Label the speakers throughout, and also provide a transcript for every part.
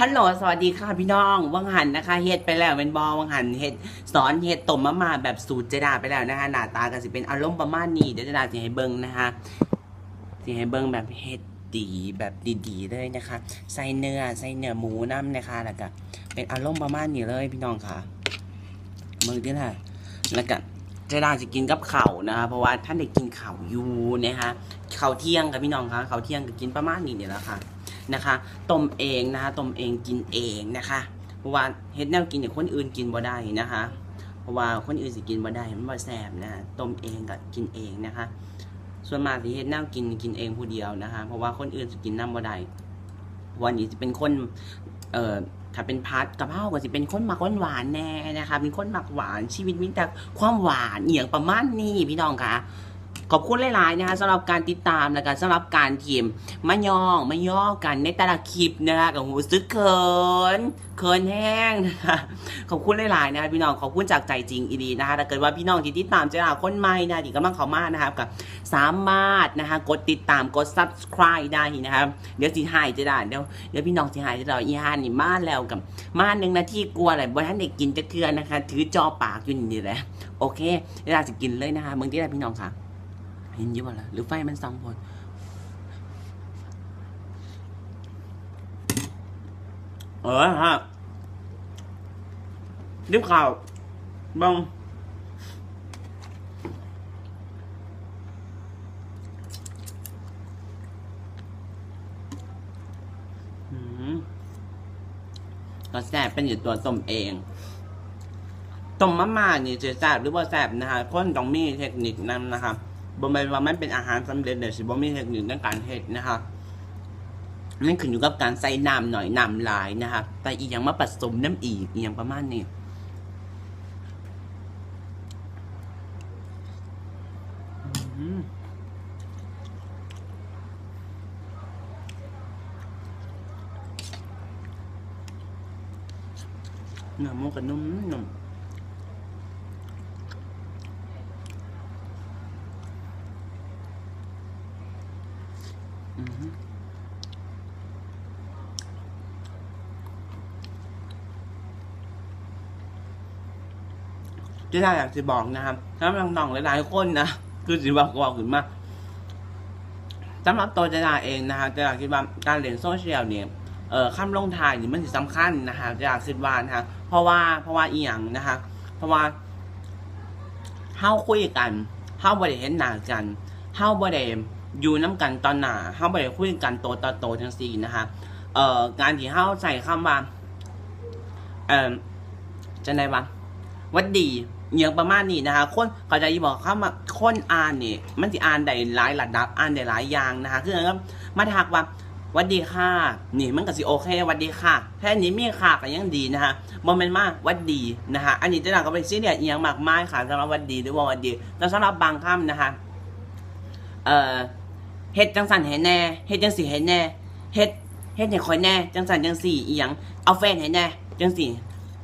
Speaker 1: ฮัลโหลสวัสดีค่ะพี่น้องวังหันนะคะเฮ็ดไปแล้วเป็นบอวังหันเฮ็ดสอนเฮ็ดต้มมะม่าแบบสูตรเจดาไปแล้วนะคะหน้าตาก็สิเป็นอารมณ์ประมาณนี้เดี๋ยวเจดาสิให้เบิ่งนะคะสิให้เบิ่งแบบเฮ็ดดีแบบดีๆเลยนะคะ ใส่เนื้อใส่เนื้อหมูน้ำนะคะแล้วก็เป็นอารมณ์ประมาณนี้เลยพี่น้องค่ะเบิ่งดิล่ะแล้วก็เจดาจะกินกับเข้านะคะเพราะว่าท่านได้กินข้าวอยู่นะคะเข้าเที่ยงค่ะพี่น้องค่ะข้าเที่ยงก็กินประมาณนี้เนี่ยแหละค่ะ นะคะต้มเองนะคะต้มเองกินเองนะคะเพราะว่าเฮ็ดแนวกินเนี่ยคนอื่นกินบ่ได้นะคะ เพราะว่าคนอื่นสิกินบ่ได้มันบ่แซ่บนะะต้มเองกับกินเองนะคะ ส่วนมากที่เฮ็ดแนวกินกินเองผู้เดียวนะคะ เพราะว่าคนอื่นสิกินน้ำบ่ได้วันนี้จะเป็นคนเอ่อถ้าเป็นพัดกะเพราก็สิเป็นคนมักหวานแน่นะคะเป็นคนมักหวานชีวิตมีแต่ความหวานเอียงประมาณนี้พี่น้องค่ะ ขอบคุณหลายๆนะคะสำหรับการติดตามและการสำหรับการทีมมาย่องมาย่อกันในแต่ละคลิปนะคะกับหูซึกเขินเขินแห้งนะคะขอบคุณหลายๆนะคะพี่น้องขอบคุณจากใจจริงอีดีนะคะถ้าเกิดว่าพี่น้องที่ติดตามเจ้าคนใหม่นะที่กำลังเข้ามานะครับกับสามารถนะคะกดติดตามกด subscribe ได้นะครับเดี๋ยวสิหายจะได้เดี๋ยวเดี๋ยวพี่น้องสิหายจะได้อีฮานนี่มาแล้วกับมาหนึ่งนาทีกลัวอะไรบ่ท่านเด็กกินจะเทือนนะคะ ถือจอปากอยู่นี่แหละโอเคเวลาจะกินเลยนะคะเมืองที่ไหนพี่น้องค่ะ เห็นอยี่บ่ล่ะหรือไฟมันส่องพดเออฮะรีบข่าวบังอืมก็แซ่บเป็นอยู่ตัวต้มเองต้มมะม่านี่จะแซ่บหรือว่าแซ่บนะคะคนต้องมีเทคนิคนั้นนะครับ บ่แม่นว่ามันเป็นอาหารสำเร็จเดี๋ยวสิบ่มีเทคนิคในการเฮ็ดนะคะนั่นขึ้นอยู่กับการใส่น้ำหน่อยน้ำหลายนะคะแต่อีกอย่างมาผสมน้ำอีกอีกอย่างประมาณนี้เนื้อมูกระนุ่มนุ่มอืม ที่ได้อยากจะบอกนะครับสำหรับน้องๆหลายๆคนนะคือสิบอกบอกขึ้นมาสำหรับตัวเจดาเองนะครับเจดาคิดว่าการเล่นโซเชียลเนี่ยเอ่อคำลงทายนี่มันสำคัญนะคะเจดาคิดว่านะคะเพราะว่าเพราะว่าอีหยังนะคะเพราะว่าเฮาคุยกันเฮาบ่ได้เห็นหน้ากันเฮาบ่ได้อยู่น้ำกันตอนหนาเฮาบ่ได้คุยกันโตต่อโตจังซี่นะคะเอ่อการที่เฮาใส่คำว่าเอ่อจังได๋วะวัดดี อหย่างประมาณนี้นะคะคนเขาจะบอกเข้ามาคนอ่านนี่มันจะอ่านได้หลายระดับอ่านได้หลายอย่างนะคะคืออย่างนั้นมาทักว่าวัดดีค่ะ นี่มันก็สิโอเควัดดีค่ะแค่นี้มีค่ะก็ยังดีนะคะโมเมนต์มากวัดดีนะคะอันนี้จะหนักก็เป็นซีเรียสอหย่างมากมายค่ะสำหรับวัดดีหรือว่าวัดดีแต่สำหรับบางคำนะคะเอ่อเฮ็ดจังสันให้แน่เฮ็ดจังสี่ให้แน่เฮ็ดเฮ็ดให้คอยแน่ จังสันจังสี่อีหยังเอาแฟนให้แน่จังสี่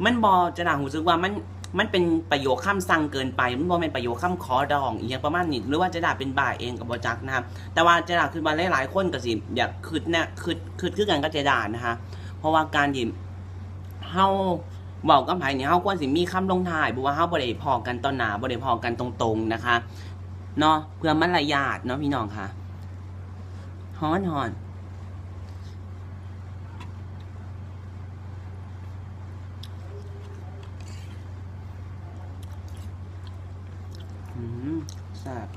Speaker 1: มันบอจะหนาหูซึกว่ามัน มันเป็นประโยคข้ามสั่งเกินไป มันบอเป็นประโยคข้ามขอดองอีกอย่างประมาณนี้หรือว่าจะด่าเป็นบ่ายเองกับบอจักนะครับ แต่ว่าจะด่าคือมาหลายๆคนก็สิอยากคืดเนี่ยคืดคืดคือกันก็จะด่านะคะ เพราะว่าการที่เฮาเบอกกับไผเนี่ยเฮาควรสิมีคำลงท้ายบอกว่าเฮาบ่ได้พอกันตอนหนาบ่ได้พอกันตรงๆนะคะเนาะเพื่อมารยาทเนาะพี่น้องค่ะฮ้อนฮอนอืม แซ่บ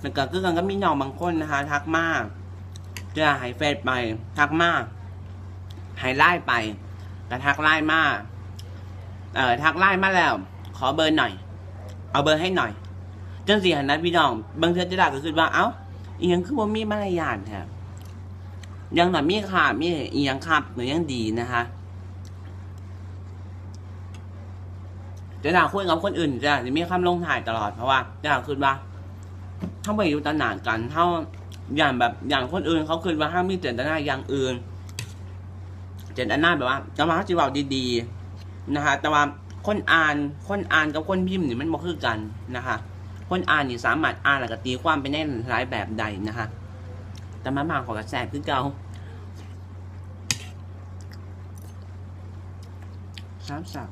Speaker 1: แล้วก็คือกันก็มีน้องบางคนนะคะ ทักมากจะหายเฟซไป ทักมากหายไล่ไปแต่ทักไล่มากเอ่อทักไล่มาแล้ว ขอเบอร์หน่อย เอาเบอร์ให้หน่อยจังสี่หันนัดพี่น้อง บางเทือจะด่าก็คือว่า เอ้าอียังคือว่ามีมารยาทแท้ยังหน่อยมีค่ะมีอียังครับหรือยังดีนะคะ จะด่าคุยกับคนอื่นจะจะมีคำลงถ่ายตลอดเพราะว่าจะด่าคือว่าถ้าไปอยู่ตระหนานกันเท่าอย่างแบบอย่างคนอื่นเขาคืนว่าห้ามมีเจตนาอย่างอื่น เจตนาแบบว่าจะมาจีบเอาดีๆนะคะแต่ว่าคนอ่านคนอ่านกับคนพิมพ์นี่มันบ่คือกันนะคะ คนอ่านนี่สามารถอ่านแล้วก็ตีความไปในหลายแบบใดนะคะแต่มาม่าของกระแสบคือเก่าสามสับ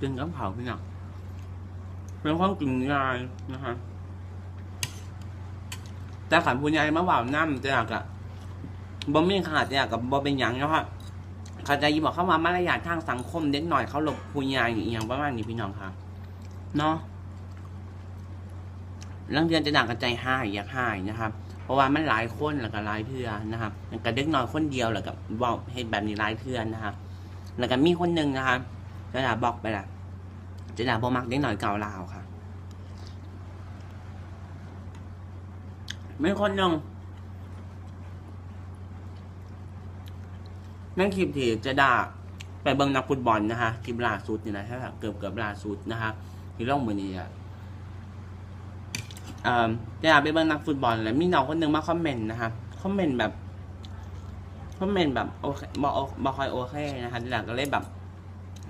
Speaker 1: กินกับเผาพี่น้องเป็นความกลิ่นงายนะฮะแต่ขันพูนใหญ่มาว่าวน้ำจะอยากอะบ่มีขาดจะอยากกับบ่เป็นหยังเนาะฮะเขาใจะยิบอกเข้ามามารยาททางสังคมเด็กหน่อยเขาหลบพูนใหญ่อย่างประมาณนี้พี่น้องค่ะเนาะเรื่องเดือนจะด่างกระจหายอยากหายนะครับ เพราะว่ามันหลายคนแล้วก็หลายเทือนะครับแล้วก็เด็กน้อยคนเดียวแล้วก็เว่าเห็นแบบนี้หลายเทือนะครับแล้วก็มีคนหนึ่งนะครับ จะด่าบอกไปละจะด่าบอมักเด็กหน่อยเก่าลาวค่ะมีคนหนึ่งนั่นคลิปที่จะด่าไปเบิ่งนักฟุตบอลนะฮะคลิปล่าสุดนี่นะถ้าเกือบเกือบล่าสุดนะฮะที่ล่องมือนี้อะเจะด่าไปเบิ่งนักฟุตบอลแล้วมีน้องคนหนึ่งมาคอมเมนต์นะครับคอมเมนต์แบบคอมเมนต์แบบโอเคบอกบ่ค่อยโอเคนะคะจะดาก็เลยแบบ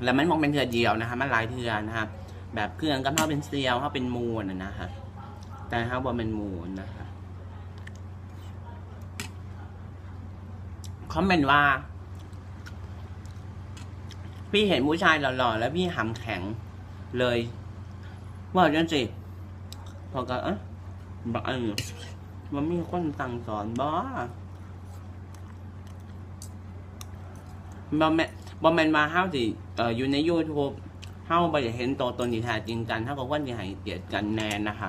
Speaker 1: แล้วมันมองเป็นเถื่อเดียวนะคะมันหลายเถื่อนะคะแบบเครื่องก็เขาเป็นเซียวเขาเป็นมูนนะนะฮะแต่เขาบอเป็นมูนนะคะคอมเมนต์ว่า พี่เห็นผู้ชายหล่อๆแล้วพี่หำแข็งเลย ว่าจังสิพอก็เอ๊ะบอกเออมันมีคนสั่งสอนบ่บ่แม่นบ่แม่นมาเฮาสิ อ่ออยู่ใน YouTube เฮาได้เห็นตัวตนที่แท้จริงกันเท่ากับว่าสิให้เกียรติกันแน่นะคะ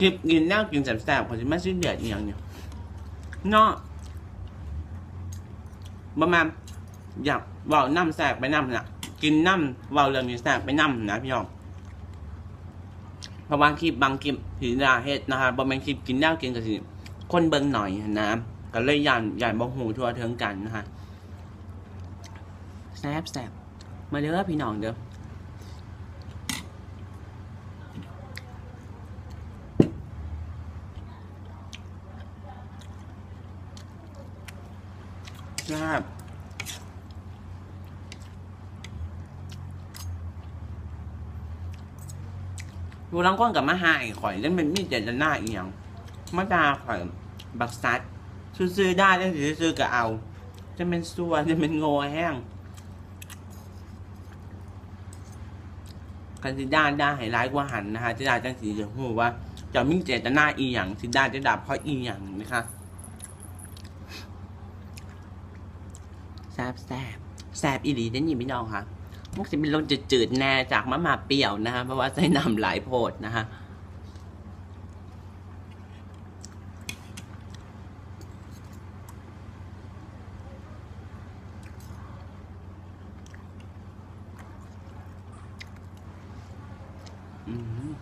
Speaker 1: กินกินแนวกินแสบๆเขาจะไม่ซื้อเดือดอย่างเนี่ยเนาะประมาณอยากเว่าน้ำแสบไปน้ำน่ะกินน้ำเว่าเรื่องนี้แสบไปน้ำนะพี่น้องเพราะบาคลิปบางคลิปผีดาเฮ็ดนะคะบางแมนคลิปกินแนวกินก็สิ คนเบิ่งหน่อยนะก็เลยยันยันบ่หูทั่วถึงกันนะคะแสบแสบมาเด้อพี่น้องเด้อครับดูลังก้อนกับมาหายข่อยเล่นเป็นมีดเจตนาอีหยัง มาดาข่อย บักซัดซื้อๆได้ได้ซื้อๆก็เอา จะเป็นซัวจะเป็นโง่แห้งกันสิด้านได้ให้ร้ายกว่าหันนะคะจะได้จังสีจะหูว่าจะมีเจตนาอีหยังสิด้าจะดับเพราะอีหยังนะคะแซบแซบแซบอีหลีได้ยินพี่น้องค่ะมันจะเป็นรสจืดๆแน่จากมะม่าเปรี้ยวนะคะเพราะว่าใส่น้ำหลายโพดนะคะอืม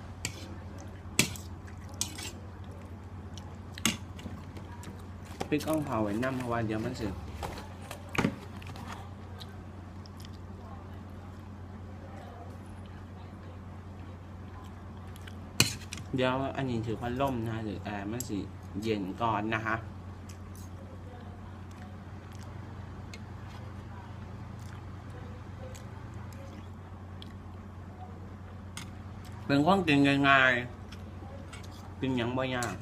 Speaker 1: พี่ก้องเผาไว้น้ำเพราะว่าเดี๋ยวมันสือเดี๋ยวอันนี้ถือพัดลมนะหรือแอร์มันสิเย็นก่อนนะคะเป็นความกินง่ายๆกินหยังบ่ยาก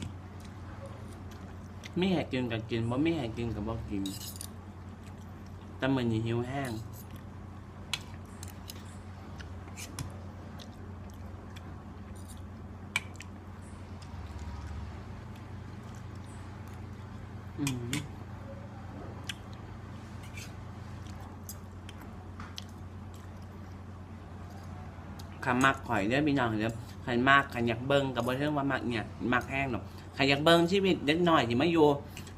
Speaker 1: ไม่ให้กินกับกินบ่ไม่ให้กินกับบ่กินแต่มันหิวแห้งอืมคำมักข่อยเด้อพี่น้องเด้อขันมากขันอยากเบิ้งกับบ่เรื่องว่ามักเนี่ยมักแห้งหรอก ขันอยากเบิ้งชีวิตเด็กหน่อยที่มาอยู่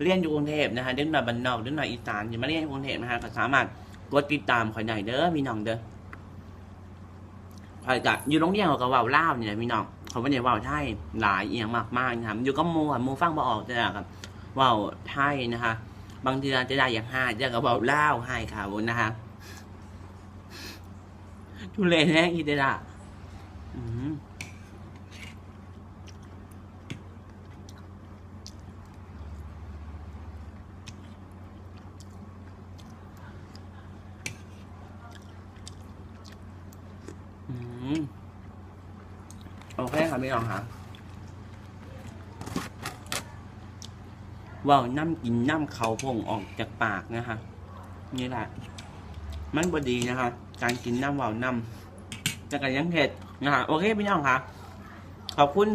Speaker 1: เรียนอยู่กรุงเทพนะคะเด็กหน่อยบ้านนอกเด็กหน่อยอีสานที่มาเรียนอยู่กรุงเทพนะคะก็สามารถกดติดตามข่อยได้เด้อพี่น้องเด้อข่อยกะอยู่โรงเรียนเขาก็เว้าลาวนี่แหละพี่น้องเขาไม่ได้เว้าไทยหลายเอียงมากมากนะครับอยู่ก็มูค่ะมูฟังบ่ออกจ้ะครับเว้าไทยนะคะ บางทีอาจจะได้อย่างห้าจะก็เว้าเล่าวให้ค่ะวนนะคะทุเรศแน่อีเดล่ะอืม เคค่ะพี่น้องค่ะว่าวน้ำกินน้ำเขาพงออกจากปากนะคะนี่แหละมันบดีนะคะการกินน้ำว่าวน้ำจะกันยังเผ็ดนะคะโอเคพี่น้องค่ะขอบคุณ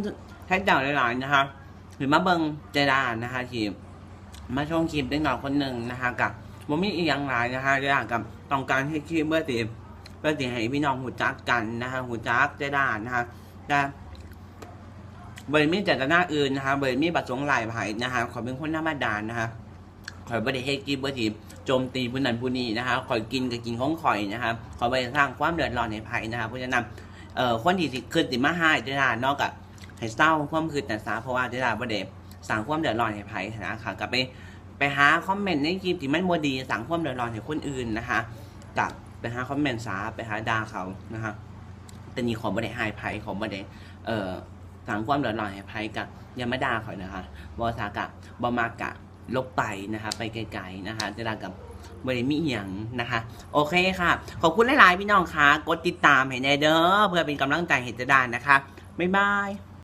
Speaker 1: แท็กดาวหลาย ๆ นะคะหรือมาเบิงเจดานะคะที่มาช่วงคลิปด้วยเงาคนหนึ่งนะคะกับว่ามีอีกอย่างหลายนะคะเจดากับต้องการให้คลิปเพื่อติเพื่อติให้พี่น้องหูจักกันนะคะหูจักเจดานะคะแต่ บริมีเจตนาอื่นนะคะบริมีประสงค์หลายไผ่นะคะขอเป็นคนธรรมดานะคะขอยบริเฮกิบเบอร์ทีโจมตีผู้นั้นผู้นี้นะคะขอยกินกับกินของข่อยนะคะขอบริสร้างความเดือดร้อนในไผ่นะคะเพราะฉะนั้นเอ่อคนที่สิคืนติมาให้เจดานอกจากให้เศร้าความคืดแต่สาเพราะว่าได้ลาประเดสั่งความเดือดร้อนให้ไผ่นะคะกลับไปไปหาคอมเมนต์ในคลิปที่มันบ่ดีสั่งความเดือดร้อนให้คนอื่นนะคะกลับไปหาคอมเมนต์สาไปหาด่าเขานะคะแต่นี่ขอบ่ได้ให้ไผ่ขอบ่ได้เอ่อ สังความเดือดร้อนให้ไพกับยามาด่าเขานะคะบอสากะบอมากะลบไปนะคะ ไปไกลๆนะคะจะด่ากับบริมิอย่างนะคะ โอเคค่ะ ขอบคุณหลายๆพี่น้องค่ะ กดติดตามให้แน่เด้อเพื่อเป็นกำลังใจให้เจดานนะคะ บ๊ายบาย